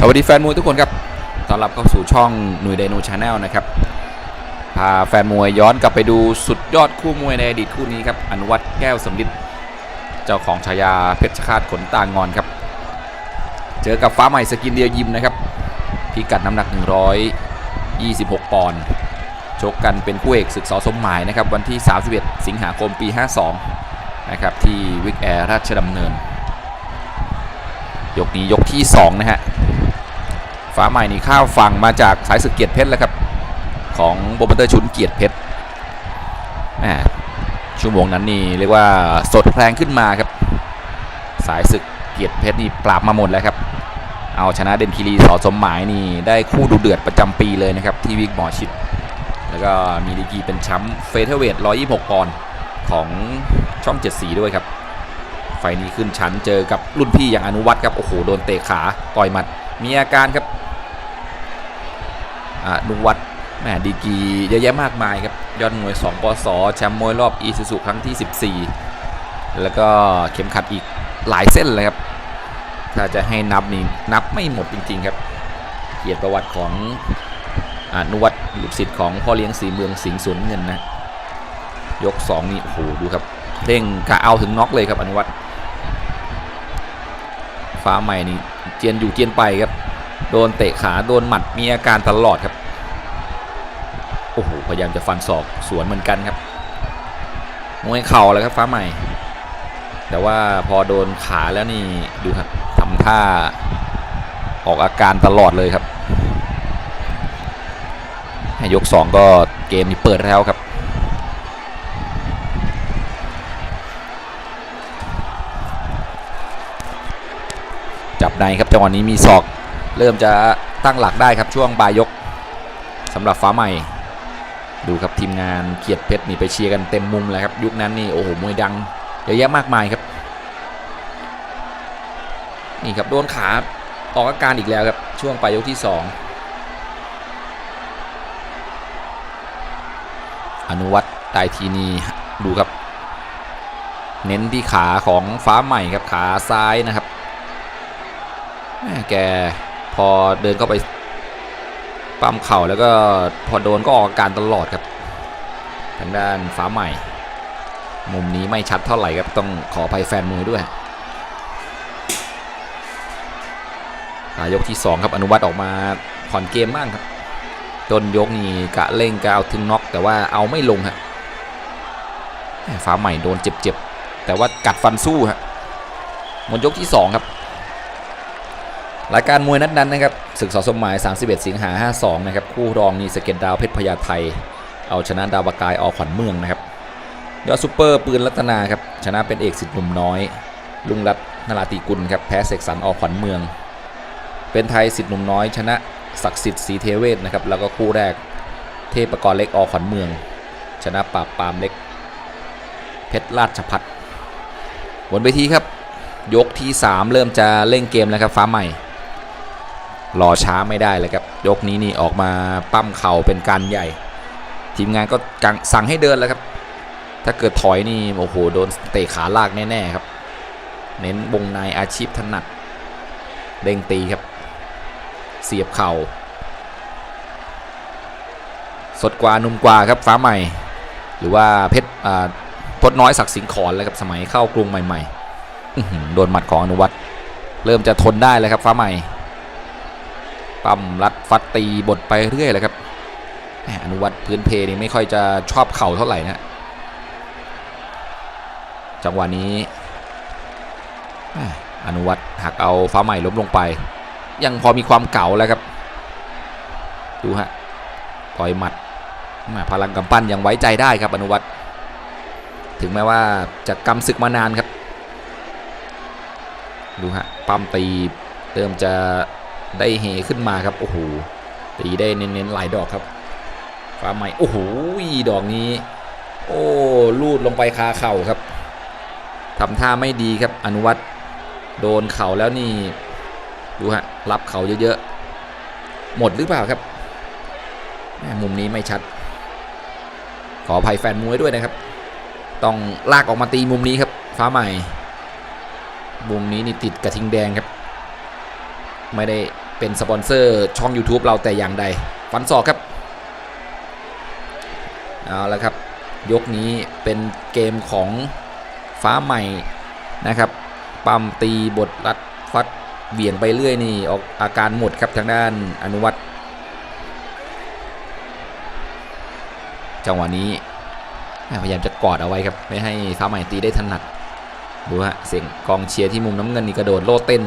สวัสดีแฟนมวยทุกคนครับต้อนรับเข้าสู่ช่องหนุ่ยไดโนชาแนลนะครับ พาแฟนมวยย้อนกลับไปดูสุดยอดคู่มวยในอดีตคู่นี้ครับอนุวัตแก้วสำลิดเจ้าของฉายาเพชรคาตขนตางอนครับ เจอกับฟ้าใหม่สกินเดียยิมนะครับ พิกัดน้ำหนัก 126 ปอนด์ชกกันเป็นคู่เอกศึกสอสมหมายนะครับวันที่ 31 สิงหาคมปี 52 นะครับที่วิกแอร์ราชดำเนิน ยกนี้ยกที่ 2 นะฮะ ฟ้าใหม่นี่ข้าวฟังมาจากสายศึกเกียรติเพชรแล้วครับ ของโบมเตอร์ชุนเกียรติเพชรแหมชั่วโมงนั้นนี่เรียกว่าสดแพรงขึ้นมาครับ สายศึกเกียรติเพชรนี่ปราบมาหมดแล้วครับ เอาชนะเดนคิรีสอสมหมายนี่ได้คู่ดูเดือดประจำปีเลยนะครับที่วิกหมอชิด แล้วก็มีดีกรีเป็นแชมป์เฟเธอร์เวท 126 ปอนด์ของช่อง7สีด้วยครับ ไฟนี้ขึ้นชั้นเจอกับรุ่นพี่อย่างอนุวัตครับ โอ้โห โดนเตะขา ต่อยหมัด มีอาการครับ อนุวัตแหมดีกีเยอะแยะมากมายครับยอดมวย 2ปศแชมป์มวยรอบอีซูซุครั้งที่ 14 แล้วก็เข็มขัดอีกหลายเส้นเลยครับถ้าจะให้นับนี่นับไม่หมดจริง ๆ ครับเกียรติประวัติของอนุวัตลูกศิษย์ของพ่อเลี้ยงสีเมืองสิงห์สวนเงินนะยก 2 นี่โอ้โหดูครับเร่งกะเอาถึงน็อกเลยครับอนุวัตฟ้าใหม่นี่เจียนอยู่เจียนไปครับ โดนเตะขาโดนหมัดมีอาการตลอดครับ โอ้โหพยายามจะฟันศอกสวนเหมือนกันครับมวยเข่าแล้วครับฟ้าใหม่ แต่ว่าพอโดนขาแล้วนี่ดูครับทำท่าออกอาการตลอดเลยครับยก 2 ก็เกมนี้เปิดแล้วครับ จับในครับจังหวะนี้มีศอก เริ่มจะตั้งหลักได้ครับช่วงปลายยกสำหรับฟ้าใหม่ ทีมงานเกียรติเพชรนี่ไปเชียร์กันเต็มมุมเลยครับยุคนั้นนี่โอ้โหมวยดังเยอะแยะมากมายครับ นี่ครับโดนขาออกอาการอีกแล้วครับช่วงปลายยกที่ 2 อนุวัตไตรทีนีดูครับ เน้นที่ขาของฟ้าใหม่ครับขาซ้ายนะครับแม่แกพอเดินเข้าไปปั้มเข่าแล้วก็พอโดนก็ออกอาการตลอดครับ ทางด้านฟ้าใหม่ มุมนี้ไม่ชัดเท่าไหร่ครับต้องขออภัยแฟนมวยด้วยยกที่ 2 ครับอนุวัตออกมาผ่อนเกมบ้างครับต้นยกนี่กะเร่งกะเอาถึงน็อกแต่ว่าเอาไม่ลงฮะฟ้าใหม่โดนเจ็บๆแต่ว่ากัดฟันสู้ฮะหมดยกที่ 2 ครับรายการมวยนัดนั้นนะครับศึกสอสมหมาย 31 สิงหา 52 นะครับ คู่รองนี่สเก็ตดาวเพชรพญาไทย เอาชนะดาวปากายอขวัญเมืองนะครับยอดซูเปอร์ปืนรัตนาครับชนะเป็นเอกสิทธิ์หนุ่มน้อย ลุงรัตนราติกุลครับแพ้เสกสรรอขวัญเมือง เป็นไทยสิทธิ์หนุ่มน้อย ชนะศักดิ์สิทธิ์สีเทเวศนะครับแล้วก็คู่แรกเทพกรเล็กอขวัญเมือง ชนะปราบปามเล็ก เพชรราชพัฒน์บนเวทีครับ ยกที่ 3 เริ่มจะเล่นเกมแล้วครับฟ้าใหม่รอช้าไม่ได้เลยครับ ยกนี้นี่ออกมาปั้มเข่าเป็นการใหญ่ ทีมงานก็กังสั่งให้เดินแล้วครับ ถ้าเกิดถอยนี่โอ้โหโดนเตะขาลากแน่ๆครับ เน้นวงในอาชีพถนัดเด้งตีครับ เสียบเข่า สดกว่านุ่มกว่าครับฟ้าใหม่ หรือว่าเพชรอ่าพดน้อยศักดิ์สิงห์ขอนเลยครับสมัยเข้ากรุงใหม่ๆอื้อหือโดนหมัดของอนุวัตรเริ่มจะทนได้เลยครับฟ้าใหม่ ปั้มรัดฟัดตีบทไปเรื่อยเลยครับ อนุวัตรพื้นเพนี่ไม่ค่อยจะชอบเข่าเท่าไหร่นะจังหวะนี้อนุวัตรหักเอาฟ้าใหม่ล้มลงไป ยังพอมีความเก่าแล้วครับ ดูฮะต่อยหมัดแหมพลังกำปั้นยังไว้ใจได้ครับอนุวัตรถึงแม้ว่าจะกำศึกมานานครับ ดูฮะปั้มตีเริ่มจะได้เฮขึ้นมาครับโอ้โหตีได้เน้นๆหลายดอกครับ ฟ้าใหม่ โอ้โหดอกนี้ โอ้ลูดลงไปคาเข่าครับทำท่าไม่ดีครับอนุวัตโดนเข่าแล้วนี่ ดูฮะ รับเข่าเยอะๆ หมดหรือเปล่าครับแม่มุมนี้ไม่ชัด ขออภัยแฟนมวยด้วยนะครับ ต้องลากออกมาตีมุมนี้ครับ ฟ้าใหม่ มุมนี้นี่ติดกระทิงแดงครับ ไม่ได้เป็นสปอนเซอร์ช่อง YouTube เราแต่อย่างใด ฟันศอกครับ เอาละครับ ยกนี้เป็นเกมของฟ้าใหม่นะครับ ปั๊มตีบทรัดฟัดเบี่ยงไปเรื่อยนี่ออกอาการหมดครับทางด้านอนุวัตจังหวะนี้พยายามจะกอดเอาไว้ครับไม่ให้ฟ้าใหม่ตีได้ถนัดดูฮะเสียงกองเชียร์ที่มุมน้ำเงินนี่กระโดดโลดเต้น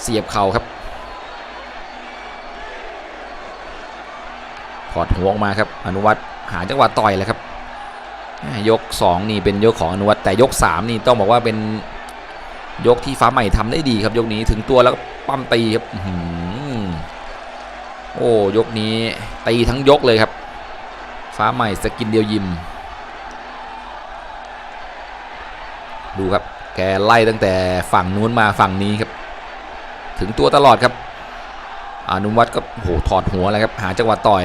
เสียบเข่าครับถอดหัวออกมาครับอนุวัตร หาจังหวะต่อยเลยครับยก 2 นี่เป็นยกของอนุวัตแต่ยก 3 นี่ต้องบอกว่าเป็นยกที่ฟ้าใหม่ทำได้ดีครับ ยกนี้ถึงตัวแล้วปั้มตีครับอโอ้ยกนี้ตีทั้งยกเลยครับ ฟ้าใหม่สกินเดียวยิม ดูครับ แกไล่ตั้งแต่ฝั่งนู้นมาฝั่งนี้ครับ ถึงตัวตลอดครับอนุวัตรก็โหถอดหัวเลยครับ หาจังหวะต่อย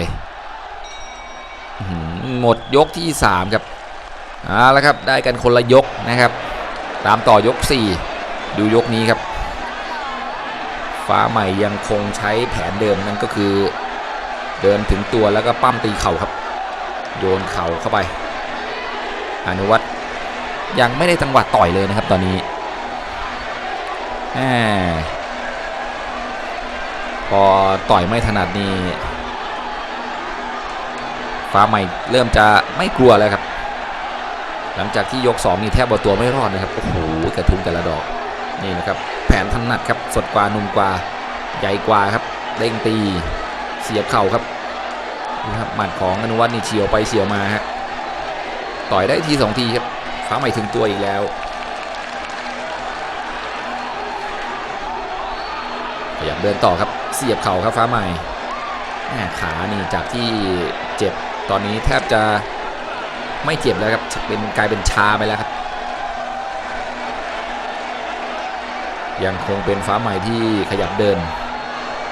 หมดยกที่ 3 ครับเอาละครับได้กันคนละยกนะครับ ตามต่อยก 4 ดูยกนี้ครับ ฟ้าใหม่ยังคงใช้แผนเดิมนั่นก็คือ เดินถึงตัวแล้วก็ปั้มตีเข่าครับ โยนเข่าเข้าไป อนุวัตยังไม่ได้จังหวะต่อยเลยนะครับตอนนี้พอต่อยไม่ถนัดนี่ ฟ้าใหม่เริ่มจะไม่กลัวแล้วครับ หลังจากที่ยก2นี่แทบเอาตัวไม่รอดนะครับโอ้โหกระทุ้งแต่ละดอกนี่นะครับแผนถนัดครับสดกว่านุ่มกว่าใหญ่กว่าครับเด้งตีเสียบเข่าครับนี่ครับหมัดของอนุวัฒน์นี่เฉียวไปเฉียวมาฮะต่อยได้ทีสองทีครับฟ้าใหม่ถึงตัวอีกแล้วขยับเดินต่อครับเสียบเข่าครับฟ้าใหม่แหม่ขานี่จากที่เจ็บ ตอนนี้แทบจะไม่เจ็บแล้วครับเป็นกลายเป็นชาไปแล้วครับ ยังคงเป็นฟ้าใหม่ที่ขยับเดิน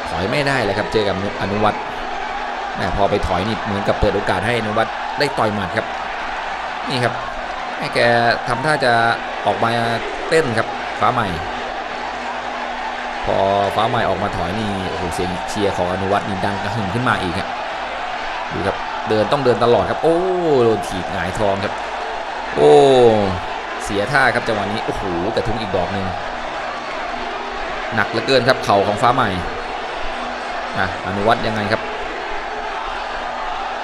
ถอยไม่ได้เลยครับเจอกับอนุวัตรแหม่พอไปถอยนี่เหมือนกับเปิดโอกาสให้อนุวัตรได้ต่อยหมัดครับ นี่ครับให้แกทำท่าจะออกมาเต้นครับฟ้าใหม่ พอฟ้าใหม่ออกมาถอยนี่โอ้โหเสียงเชียร์ของอนุวัตรนี่ดังกระหึ่มขึ้นมาอีกครับดูครับ เดินต้องเดินตลอดครับ โอ้โดนถีบหงายทองครับ โอ้เสียท่าครับจังหวะนี้โอ้โหกระทุ้งอีกดอกหนึ่งหนักเหลือเกินครับเข่าของฟ้าใหม่อะอนุวัตยังไงครับ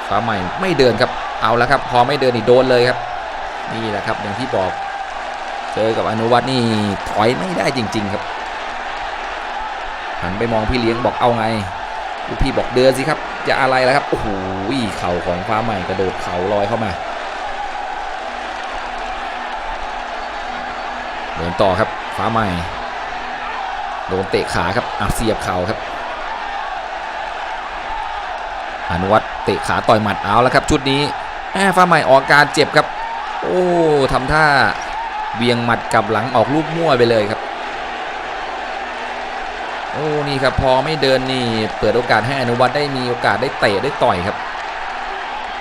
ฟ้าใหม่ไม่เดินครับเอาแล้วครับ พอไม่เดินนี่โดนเลยครับนี่แหละครับอย่างที่บอกเจอกับอนุวัตนี่ถอยไม่ได้จริง ๆครับหันไปมองพี่เลี้ยงบอกเอาไงลูกพี่บอกเดินสิครับ จะอะไรแล้วครับ โอ้โหเข่าของฟ้าใหม่กระโดดเข่าลอยเข้ามาเดินต่อครับฟ้าใหม่ โดนเตะขาครับอะเสียบเข่าครับอนุวัตเตะขาต่อยหมัดเอาแล้วครับ ชุดนี้แม่ฟ้าใหม่ออกอาการเจ็บครับ โอ้ทำท่าเบียงหมัดกับหลังออกลูกมั่วไปเลยครับ โอ้นี่ครับพอไม่เดินนี่เปิดโอกาสให้อนุวัตได้มีโอกาสได้เตะได้ต่อยครับ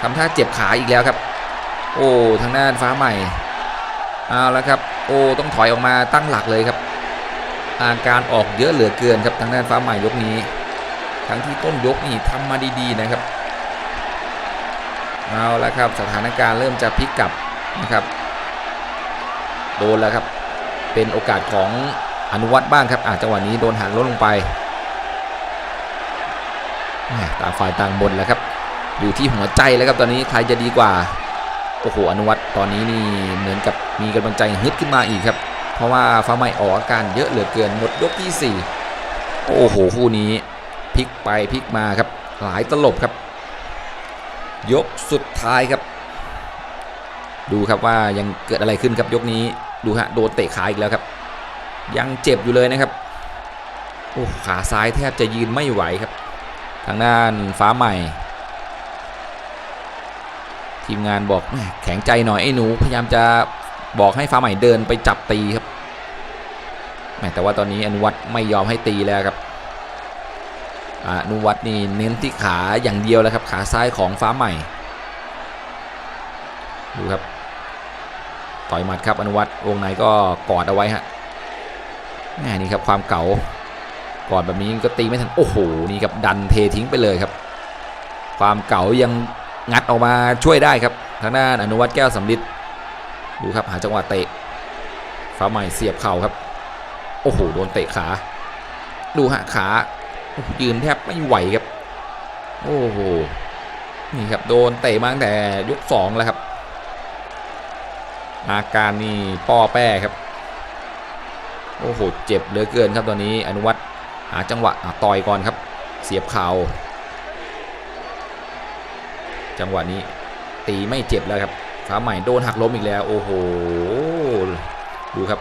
ทำท่าเจ็บขาอีกแล้วครับ โอ้ทางด้านฟ้าใหม่เอาแล้วครับ โอ้ต้องถอยออกมาตั้งหลักเลยครับ อาการออกเยอะเหลือเกินครับทางด้านฟ้าใหม่ยกนี้ทั้งที่ต้นยกนี่ทำมาดีๆนะครับเอาแล้วครับสถานการณ์เริ่มจะพลิกกลับนะครับ โดนแล้วครับเป็นโอกาสของ อนุวัตบ้างครับอาจังหวะนี้โดนหักลดลงไปต่างฝ่ายต่างบนแล้วครับ อยู่ที่หัวใจแล้วครับตอนนี้ใครจะดีกว่าโอ้โหอนุวัตตอนนี้นี่เหมือนกับมีกำลังใจฮึดขึ้นมาอีกครับ เพราะว่าฟ้าใหม่ออกอาการเยอะเหลือเกินหมดยกที่ 4 โอ้โหคู่นี้พลิกไปพลิกมาครับ หลายตลบครับ ยกสุดท้ายครับ ดูครับว่ายังเกิดอะไรขึ้นครับยกนี้ดูฮะโดนเตะขาอีกแล้วครับ ยังเจ็บอยู่เลยนะครับโอ้ขาซ้ายแทบจะยืนไม่ไหวครับ ทางด้านฟ้าใหม่ ทีมงานบอกแข็งใจหน่อยไอ้หนู พยายามจะบอกให้ฟ้าใหม่เดินไปจับตีครับแต่ว่าตอนนี้อนุวัตไม่ยอมให้ตีแล้วครับอนุวัตนี่เน้นที่ขาอย่างเดียวแล้วครับ ขาซ้ายของฟ้าใหม่ ดูครับ ต่อยหมัดครับอนุวัตวงในก็กอดเอาไว้ฮะ นี่ครับความเก่าก่อนแบบนี้ก็ตีไม่ทันโอ้โหนี่ครับดันเททิ้งไปเลยครับ ความเก่ายังงัดออกมาช่วยได้ครับทางด้านอนุวัฒน์แก้วสำลิดดูครับหาจังหวะเตะฟ้าใหม่เสียบเข่าครับ โอ้โหโดนเตะขา ดูฮะขายืนแทบไม่ไหวครับ โอ้โหนี่ครับโดนเตะมาตั้งแต่ยกสองแล้วครับ อาการนี่ป้อแป้ครับ โอ้โหเจ็บเหลือเกินครับตอนนี้อนุวัฒน์หาจังหวะต่อยก่อนครับ เสียบเข่าจังหวะนี้ตีไม่เจ็บแล้วครับฟ้าใหม่โดนหักล้มอีกแล้ว โอ้โหดูครับ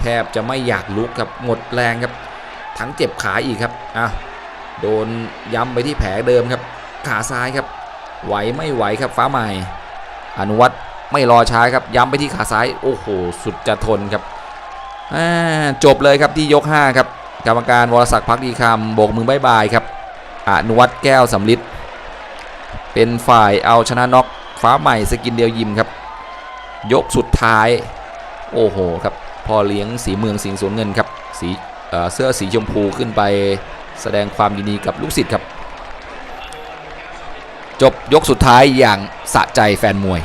แทบจะไม่อยากลุกครับหมดแรงครับ ทั้งเจ็บขาอีกครับอะโดนย้ำไปที่แผลเดิมครับ ขาซ้ายครับ ไหวไม่ไหวครับฟ้าใหม่ อนุวัฒน์ไม่รอช้าครับย้ำไปที่ขาซ้าย โอ้โห สุดจะทนครับ จบเลยครับที่ยก 5 ครับ กรรมการวรศักดิ์พักดีคำโบกมือบายบายครับอนุวัฒน์แก้วสำลิดเป็นฝ่ายเอาชนะน็อกฟ้าใหม่สกินเดียวยิมครับ ยกสุดท้าย โอ้โหครับพ่อเลี้ยงสีเมืองสิงห์สวนเงินครับสีเสื้อสีชมพูขึ้นไปแสดงความยินดีกับลูกศิษย์ครับ จบยกสุดท้ายอย่างสะใจแฟนมวย